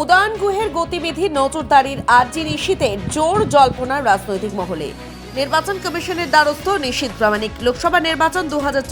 উদয়ন গুহের গতিবিধি নজরদারির আর্জি ঋষিতে জোর জল্পনার রাজনৈতিক মহলে। নির্বাচন কমিশনের দ্বারস্থ নিশীত প্রামাণিক। লোকসভা নির্বাচন দু হাজার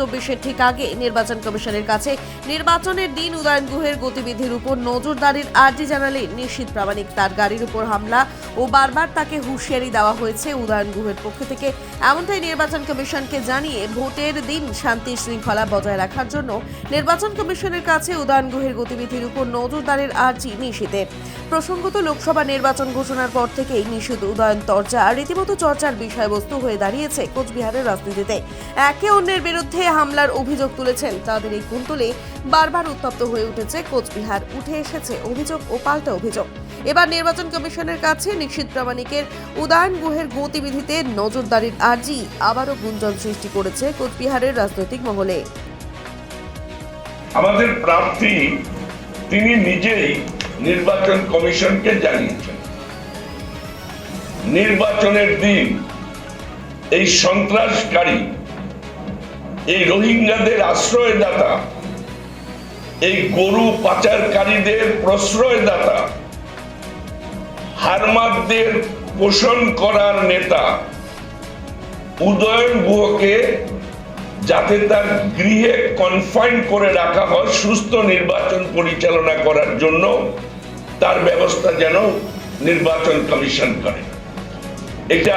ঠিক আগে নির্বাচন কমিশনের কাছে নির্বাচনের দিন উদয়ন গুহের গতিবিধির উপর নজরদারির আর্জি জানালে নিশীত প্রামাণিক। তার গাড়ির উপর হামলা ও বারবার তাকে হুঁশিয়ারি দেওয়া হয়েছে উদয়ন গুহের পক্ষ থেকে। এমনটাই নির্বাচন কমিশনকে জানিয়ে ভোটের দিন শান্তি শৃঙ্খলা বজায় রাখার জন্য নির্বাচন কমিশনের কাছে উদয়ন গুহের গতিবিধির উপর নজরদারির আর্জি নিশীতের। প্রসঙ্গত, লোকসভা নির্বাচন ঘোষণার পর থেকেই নিষিদ্ধ উদয়ন চর্চা রীতিমতো চর্চার বিষয়বস্তু হয়ে দাঁড়িয়েছে কোচবিহারের রাজনীতিতে। একে অন্যের বিরুদ্ধে হামলার অভিযোগ তুলেছেন। তাদের এই কুন্তলে বারবার উত্তপ্ত হয়ে উঠেছে কোচবিহার। উঠে এসেছে অভিযোগ ও পাল্টা অভিযোগ। এবার নির্বাচন কমিশনের কাছে নিশ্চিত প্রামাণিকের উদয়ন গুহের গতিবিধিতে নজরদারির আর্জি আবারও গুঞ্জন সৃষ্টি করেছে কোচবিহারের রাজনৈতিক মহলে। আমাদের প্রার্থী তিনি নিজেই নির্বাচন কমিশনকে জানিয়েছেন। নির্বাচনের দিন এই সন্ত্রাসকারী, এই রোহিঙ্গাদের আশ্রয়দাতা, এই গরু পাচারকারীদের প্রশ্রয়দাতা, হারমাদদের পোষণ করার নেতা উদয়ন গুহকে যাতে তার গৃহে কনফাইন করে রাখা হয় সুস্থ নির্বাচন পরিচালনা করার জন্য তার ব্যবস্থা যেন নির্বাচন কমিশন করে। এটা